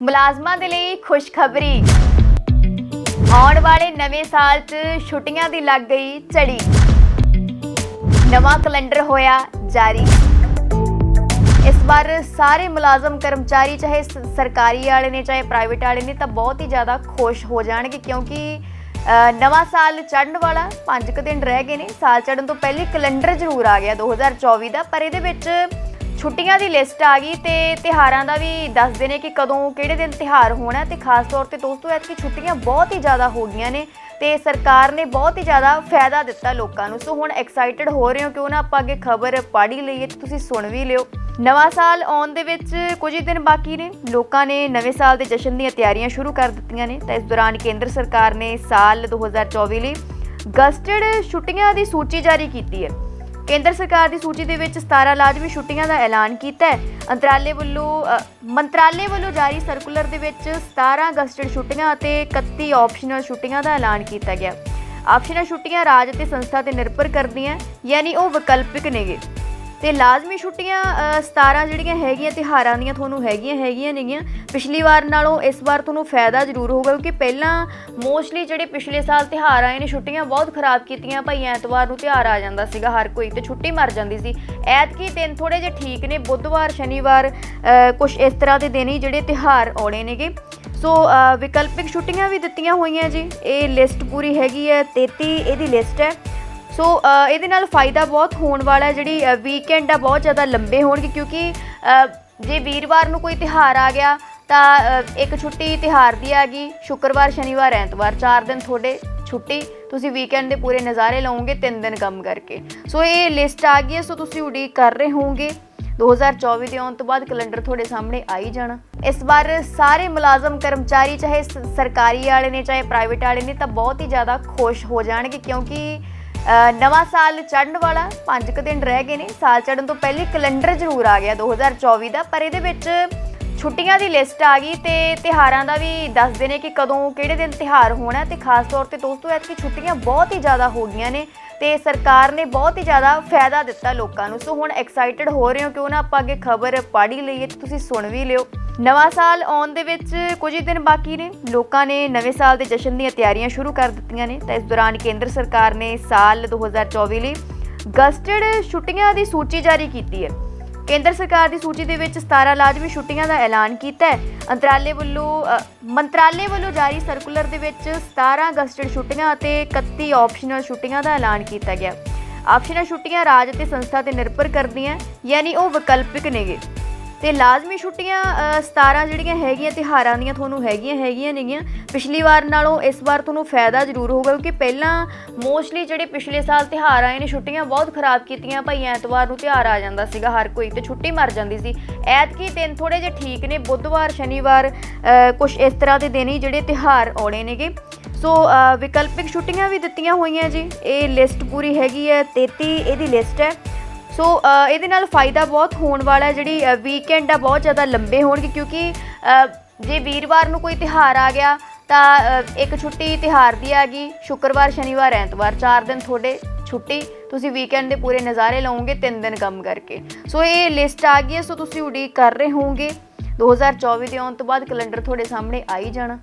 ਮੁਲਾਜ਼ਮਾਂ ਦੇ ਲਈ ਖੁਸ਼ਖਬਰੀ। ਆਉਣ ਵਾਲੇ ਨਵੇਂ ਸਾਲ 'ਚ ਛੁੱਟੀਆਂ ਦੀ ਲੱਗ ਗਈ ਝੜੀ। ਨਵਾਂ ਕੈਲੰਡਰ ਹੋਇਆ ਜਾਰੀ। ਇਸ ਵਾਰ ਸਾਰੇ ਮੁਲਾਜ਼ਮ, ਕਰਮਚਾਰੀ, ਚਾਹੇ ਸਰਕਾਰੀ ਵਾਲੇ ਨੇ, ਚਾਹੇ ਪ੍ਰਾਈਵੇਟ ਵਾਲੇ ਨੇ, ਤਾਂ ਬਹੁਤ ਹੀ ਜ਼ਿਆਦਾ ਖੁਸ਼ ਹੋ ਜਾਣਗੇ ਕਿਉਂਕਿ ਨਵਾਂ ਸਾਲ ਚੜ੍ਹਨ ਵਾਲਾ 5 ਕੁ ਦਿਨ ਰਹਿ ਗਏ ਨੇ। ਸਾਲ ਚੜ੍ਹਨ ਤੋਂ ਪਹਿਲੇ ਕੈਲੰਡਰ ਜ਼ਰੂਰ ਆ ਗਿਆ 2024 ਦਾ, ਪਰ ਇਹਦੇ ਵਿੱਚ ਛੁੱਟੀਆਂ ਦੀ ਲਿਸਟ ਆ ਗਈ ਤੇ ਤਿਹਾਰਾਂ ਦਾ ਵੀ ਦੱਸਦੇ ਨੇ ਕਿ ਕਦੋਂ ਕਿਹੜੇ ਦਿਨ ਤਿਹਾਰ ਹੋਣਾ ਤੇ ਖਾਸ ਤੌਰ ਤੇ ਦੋਸਤੋ ਐਤਕੀ ਛੁੱਟੀਆਂ ਬਹੁਤ ਹੀ ਜ਼ਿਆਦਾ ਹੋ ਗਈਆਂ ਨੇ ਤੇ ਸਰਕਾਰ ਨੇ ਬਹੁਤ ਹੀ ਜ਼ਿਆਦਾ ਫਾਇਦਾ ਦਿੱਤਾ ਲੋਕਾਂ ਨੂੰ। ਸੋ ਹੁਣ ਐਕਸਾਈਟਡ ਹੋ ਰਹੇ ਹੋ ਕਿਉਂ ਨਾ ਆਪਾਂ ਅੱਗੇ ਖਬਰ ਪੜ੍ਹ ਹੀ ਲਈਏ ਤੇ ਤੁਸੀਂ ਸੁਣ ਵੀ ਲਿਓ। ਨਵਾਂ ਸਾਲ ਆਉਣ ਦੇ ਵਿੱਚ ਕੁਝ ਹੀ ਦਿਨ ਬਾਕੀ ਨੇ। ਲੋਕਾਂ ਨੇ ਨਵੇਂ ਸਾਲ ਦੇ ਜਸ਼ਨ ਦੀਆਂ ਤਿਆਰੀਆਂ ਸ਼ੁਰੂ ਕਰ ਦਿੱਤੀਆਂ ਨੇ ਤਾਂ ਇਸ ਦੌਰਾਨ ਕੇਂਦਰ ਸਰਕਾਰ ਨੇ ਸਾਲ 2024 ਲਈ ਗਸਟਡ ਛੁੱਟੀਆਂ ਦੀ ਸੂਚੀ ਜਾਰੀ ਕੀਤੀ ਹੈ। ਕੇਂਦਰ ਸਰਕਾਰ ਦੀ ਸੂਚੀ ਦੇ ਵਿੱਚ 17 ਲਾਜ਼ਮੀ ਛੁੱਟੀਆਂ ਦਾ ਐਲਾਨ ਕੀਤਾ ਹੈ। ਅੰਤਰਾਲੇ ਵੱਲੋਂ ਮੰਤਰਾਲੇ ਵੱਲੋਂ ਜਾਰੀ ਸਰਕੂਲਰ ਦੇ ਵਿੱਚ 17 ਗਸਟਡ ਛੁੱਟੀਆਂ ਅਤੇ 31 ਆਪਸ਼ਨਲ ਛੁੱਟੀਆਂ ਦਾ ਐਲਾਨ ਕੀਤਾ ਗਿਆ। ਆਪਸ਼ਨਲ ਛੁੱਟੀਆਂ ਰਾਜ ਅਤੇ ਸੰਸਥਾ ਤੇ ਨਿਰਭਰ ਕਰਦੀਆਂ, ਯਾਨੀ ਉਹ ਵਿਕਲਪਿਕ ਨੇਗੇ। ਤੇ ਲਾਜ਼ਮੀ ਛੁੱਟੀਆਂ ਅ, 17 ਜਿਹੜੀਆਂ ਹੈਗੀਆਂ ਤਿਹਾਰਾਂ ਦੀਆਂ ਤੁਹਾਨੂੰ ਹੈਗੀਆਂ ਹੈਗੀਆਂ ਨੇਗੀਆਂ। ਪਿਛਲੀ ਵਾਰ ਨਾਲੋਂ ਇਸ ਵਾਰ ਤੁਹਾਨੂੰ ਫਾਇਦਾ ਜ਼ਰੂਰ ਹੋਊਗਾ ਕਿਉਂਕਿ ਪਹਿਲਾਂ ਮੋਸਟਲੀ ਜਿਹੜੇ ਪਿਛਲੇ ਸਾਲ ਤਿਹਾਰ ਆਏ ਨੇ ਛੁੱਟੀਆਂ ਬਹੁਤ ਖਰਾਬ ਕੀਤੀਆਂ ਭਾਈ ਐਤਵਾਰ ਨੂੰ ਤਿਹਾਰ ਆ ਜਾਂਦਾ ਸੀਗਾ ਹਰ ਕੋਈ ਤੇ ਛੁੱਟੀ ਮਰ ਜਾਂਦੀ ਸੀ। ਐਤਕੀ ਦਿਨ ਥੋੜੇ ਜਿਹੇ ਠੀਕ ਨੇ ਬੁੱਧਵਾਰ ਸ਼ਨੀਵਾਰ ਕੁਝ ਇਸ ਤਰ੍ਹਾਂ ਦੇ ਦਿਨ ਹੀ ਜਿਹੜੇ ਤਿਹਾਰ ਆਉਣੇ ਨੇਗੇ। ਸੋ ਵਿਕਲਪਿਕ ਛੁੱਟੀਆਂ ਵੀ ਦਿੱਤੀਆਂ ਹੋਈਆਂ ਜੀ ਇਹ ਲਿਸਟ ਪੂਰੀ ਹੈਗੀ ਹੈ 33 ਇਹਦੀ ਲਿਸਟ ਹੈ। ਸੋ ਇਹਦੇ ਨਾਲ ਫਾਇਦਾ ਬਹੁਤ ਹੋਣ ਵਾਲਾ ਜਿਹੜੀ ਵੀਕਐਂਡ ਆ, ਬਹੁਤ ਜ਼ਿਆਦਾ ਲੰਬੇ ਹੋਣਗੇ ਕਿਉਂਕਿ ਜੇ ਵੀਰਵਾਰ ਨੂੰ ਕੋਈ ਤਿਹਾਰ ਆ ਗਿਆ, ਤਾਂ ਇੱਕ ਛੁੱਟੀ ਤਿਹਾਰ ਦੀ ਆ ਗਈ। ਸ਼ੁੱਕਰਵਾਰ, ਸ਼ਨੀਵਾਰ, ਐਤਵਾਰ, ਚਾਰ ਦਿਨ ਤੁਹਾਡੇ ਛੁੱਟੀ। ਤੁਸੀਂ ਵੀਕਐਂਡ ਦੇ ਪੂਰੇ ਨਜ਼ਾਰੇ ਲਓਗੇ ਤਿੰਨ ਦਿਨ ਕੰਮ ਕਰਕੇ। ਸੋ ਇਹ ਲਿਸਟ ਆ ਗਈ ਹੈ ਸੋ ਤੁਸੀਂ ਉਡੀਕ ਕਰ ਰਹੇ ਹੋਵੋਗੇ। 2024 ਦੇ ਆਉਣ ਤੋਂ ਬਾਅਦ ਕੈਲੰਡਰ ਤੁਹਾਡੇ ਸਾਹਮਣੇ ਆ ਹੀ ਜਾਣਾ। ਇਸ ਵਾਰ ਸਾਰੇ ਮੁਲਾਜ਼ਮ, ਕਰਮਚਾਰੀ, ਚਾਹੇ ਸਰਕਾਰੀ ਵਾਲੇ ਨੇ, ਚਾਹੇ ਪ੍ਰਾਈਵੇਟ ਵਾਲੇ ਨੇ, ਤਾਂ ਬਹੁਤ ਹੀ ਜ਼ਿਆਦਾ ਖੁਸ਼ ਹੋ ਜਾਣਗੇ ਕਿਉਂਕਿ ਨਵਾਂ ਸਾਲ ਚੜ੍ਹਨ ਵਾਲਾ 5 ਕੁ ਦਿਨ ਰਹਿ ਗਏ ਨੇ। ਸਾਲ ਚੜ੍ਹਨ ਤੋਂ ਪਹਿਲੇ ਕੈਲੰਡਰ ਜ਼ਰੂਰ ਆ ਗਿਆ 2024 ਦਾ, ਪਰ ਇਹਦੇ ਵਿੱਚ ਛੁੱਟੀਆਂ ਦੀ ਲਿਸਟ ਆ ਗਈ ਤੇ ਤਿਹਾਰਾਂ ਦਾ ਵੀ ਦੱਸਦੇ ਨੇ ਕਿ ਕਦੋਂ ਕਿਹੜੇ ਦਿਨ ਤਿਹਾਰ ਹੋਣਾ ਤੇ ਖਾਸ ਤੌਰ ਤੇ ਦੋਸਤੋ ਐਤਕੀ ਛੁੱਟੀਆਂ ਬਹੁਤ ਹੀ ਜ਼ਿਆਦਾ ਹੋ ਗਈਆਂ ਨੇ ਤੇ ਸਰਕਾਰ ਨੇ ਬਹੁਤ ਹੀ ਜ਼ਿਆਦਾ ਫਾਇਦਾ ਦਿੱਤਾ ਲੋਕਾਂ ਨੂੰ। ਸੋ ਹੁਣ ਐਕਸਾਈਟਡ ਹੋ ਰਹੇ ਹੋ ਕਿਉਂ ਨਾ? ਆਪਾਂ ਅੱਗੇ ਖਬਰ ਪੜ੍ਹ ਹੀ ਲਈਏ ਤੁਸੀਂ ਸੁਣ ਵੀ ਲਿਓ। ਨਵਾਂ ਸਾਲ ਆਉਣ ਦੇ ਵਿੱਚ ਕੁਝ ਹੀ ਦਿਨ ਬਾਕੀ ਨੇ। ਲੋਕਾਂ ਨੇ ਨਵੇਂ ਸਾਲ ਦੇ ਜਸ਼ਨ ਦੀਆਂ ਤਿਆਰੀਆਂ ਸ਼ੁਰੂ ਕਰ ਦਿੱਤੀਆਂ ਨੇ। ਤਾਂ ਇਸ ਦੌਰਾਨ ਕੇਂਦਰ ਸਰਕਾਰ ਨੇ ਸਾਲ 2024 ਲਈ ਗਸਟਡ ਛੁੱਟੀਆਂ ਦੀ ਸੂਚੀ ਜਾਰੀ ਕੀਤੀ ਹੈ। ਕੇਂਦਰ ਸਰਕਾਰ ਦੀ ਸੂਚੀ ਦੇ ਵਿੱਚ 17 ਲਾਜ਼ਮੀ ਛੁੱਟੀਆਂ ਦਾ ਐਲਾਨ ਕੀਤਾ ਹੈ। ਅੰਤਰਾਲੇ ਵੱਲੋਂ ਮੰਤਰਾਲੇ ਵੱਲੋਂ ਜਾਰੀ ਸਰਕੂਲਰ ਦੇ ਵਿੱਚ 17 ਗਸਟਡ ਛੁੱਟੀਆਂ ਅਤੇ 31 ਆਪਸ਼ਨਲ ਛੁੱਟੀਆਂ ਦਾ ਐਲਾਨ ਕੀਤਾ ਗਿਆ। ਆਪਸ਼ਨਲ ਛੁੱਟੀਆਂ ਰਾਜ ਅਤੇ ਸੰਸਥਾ ਤੇ ਨਿਰਭਰ ਕਰਦੀਆਂ, ਯਾਨੀ ਉਹ ਵਿਕਲਪਿਕ ਨੇਗੇ। ਤੇ ਲਾਜ਼ਮੀ ਛੁੱਟੀਆਂ ਅ, 17 ਜਿਹੜੀਆਂ ਹੈਗੀਆਂ ਤਿਹਾਰਾਂ ਦੀਆਂ ਤੁਹਾਨੂੰ ਹੈਗੀਆਂ ਹੈਗੀਆਂ ਨੇਗੀਆਂ। ਪਿਛਲੀ ਵਾਰ ਨਾਲੋਂ ਇਸ ਵਾਰ ਤੁਹਾਨੂੰ ਫਾਇਦਾ ਜ਼ਰੂਰ ਹੋਊਗਾ ਕਿਉਂਕਿ ਪਹਿਲਾਂ ਮੋਸਟਲੀ ਜਿਹੜੇ ਪਿਛਲੇ ਸਾਲ ਤਿਹਾਰ ਆਏ ਨੇ ਛੁੱਟੀਆਂ ਬਹੁਤ ਖਰਾਬ ਕੀਤੀਆਂ ਭਾਈ ਐਤਵਾਰ ਨੂੰ ਤਿਹਾਰ ਆ ਜਾਂਦਾ ਸੀਗਾ ਹਰ ਕੋਈ ਤੇ ਛੁੱਟੀ ਮਰ ਜਾਂਦੀ ਸੀ। ਐਤਕੀ ਦਿਨ ਥੋੜੇ ਜਿਹੇ ਠੀਕ ਨੇ ਬੁੱਧਵਾਰ ਸ਼ਨੀਵਾਰ ਕੁਝ ਇਸ ਤਰ੍ਹਾਂ ਦੇ ਦਿਨ ਹੀ ਜਿਹੜੇ ਤਿਹਾਰ ਆਉਣੇ ਨੇਗੇ। ਸੋ ਵਿਕਲਪਿਕ ਛੁੱਟੀਆਂ ਵੀ ਦਿੱਤੀਆਂ ਹੋਈਆਂ ਜੀ ਇਹ ਲਿਸਟ ਪੂਰੀ ਹੈਗੀ ਹੈ 33 ਇਹਦੀ ਲਿਸਟ ਹੈ। ਸੋ ਇਹਦੇ ਨਾਲ ਫਾਇਦਾ ਬਹੁਤ ਹੋਣ ਵਾਲਾ ਜਿਹੜੀ ਵੀਕਐਂਡ ਆ, ਬਹੁਤ ਜ਼ਿਆਦਾ ਲੰਬੇ ਹੋਣਗੇ ਕਿਉਂਕਿ ਜੇ ਵੀਰਵਾਰ ਨੂੰ ਕੋਈ ਤਿਹਾਰ ਆ ਗਿਆ, ਤਾਂ ਇੱਕ ਛੁੱਟੀ ਤਿਹਾਰ ਦੀ ਆ ਗਈ। ਸ਼ੁੱਕਰਵਾਰ, ਸ਼ਨੀਵਾਰ, ਐਤਵਾਰ, ਚਾਰ ਦਿਨ ਤੁਹਾਡੇ ਛੁੱਟੀ। ਤੁਸੀਂ ਵੀਕਐਂਡ ਦੇ ਪੂਰੇ ਨਜ਼ਾਰੇ ਲਓਗੇ, ਤਿੰਨ ਦਿਨ ਕੰਮ ਕਰਕੇ। ਸੋ ਇਹ ਲਿਸਟ ਆ ਗਈ ਹੈ ਸੋ ਤੁਸੀਂ ਉਡੀਕ ਕਰ ਰਹੇ ਹੋਵੋਗੇ। 2024 ਦੇ ਆਉਣ ਤੋਂ ਬਾਅਦ ਕੈਲੰਡਰ ਤੁਹਾਡੇ ਸਾਹਮਣੇ ਆ ਹੀ ਜਾਣਾ।